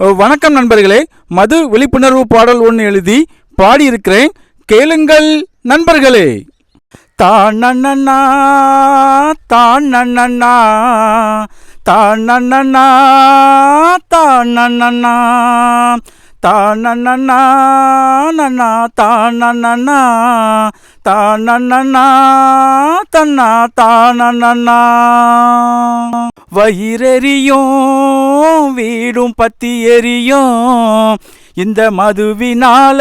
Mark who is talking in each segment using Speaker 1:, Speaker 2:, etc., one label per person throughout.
Speaker 1: வணக்கம் நண்பர்களே. மது விழிப்புணர்வு பாடல் ஒன்று எழுதி பாடியிருக்கிறேன். கேளுங்கள் நண்பர்களே. தான் நன்னா தான் நன்னா தான் நன்னா தான் நன்னா தான் நன்னா நன்னா தான் நன்னா தான் நன்னா தன்னா தான் நன்னா வயிறெறியும் வீடும் பத்தி எரியும். இந்த மதுவினால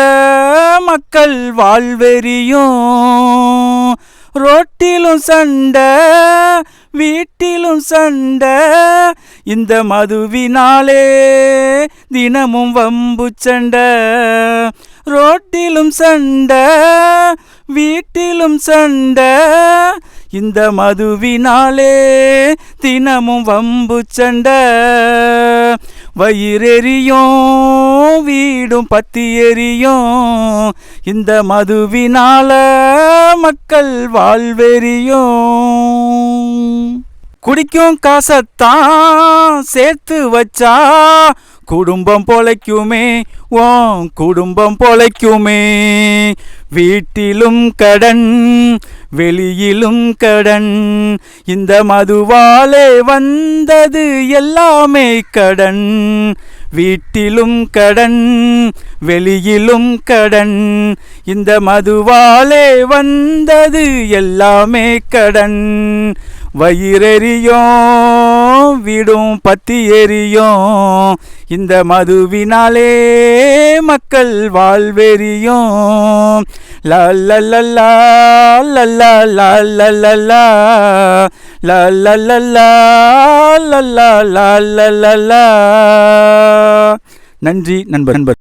Speaker 1: மக்கள் வாழ்வெறியும். ரோட்டிலும் சண்டை வீட்டிலும் சண்டை. இந்த மதுவினாலே தினமும் வம்பு சண்டை. ரோட்டிலும் சண்டை வீட்டிலும் சண்டை. இந்த மதுவினாலே தினமும் வம்பு சண்டை. வயிறெறியும் வீடும் பத்தி எரியும். இந்த மதுவினால மக்கள் வாழ்வெறியும். குடிக்கும் காசத்தான் சேர்த்து வச்சா குடும்பம் பொழைக்குமே ஓ குடும்பம் பொழைக்குமே. வீட்டிலும் கடன் வெளியிலும் கடன் இந்த மதுவாலே வந்தது எல்லாமே கடன். வீட்டிலும் கடன் வெளியிலும் கடன் இந்த மதுவாலே வந்தது எல்லாமே கடன். வயிறெறியும் விடும் பத்தி எரியும் இந்த மதுவினாலே மக்கள் வாழ்வெறியும் லல்லல்லா லல்லா லல்லல்லா லல்லல்லா லல்லா லல்லல்லா நன்றி நண்பர் நண்பர்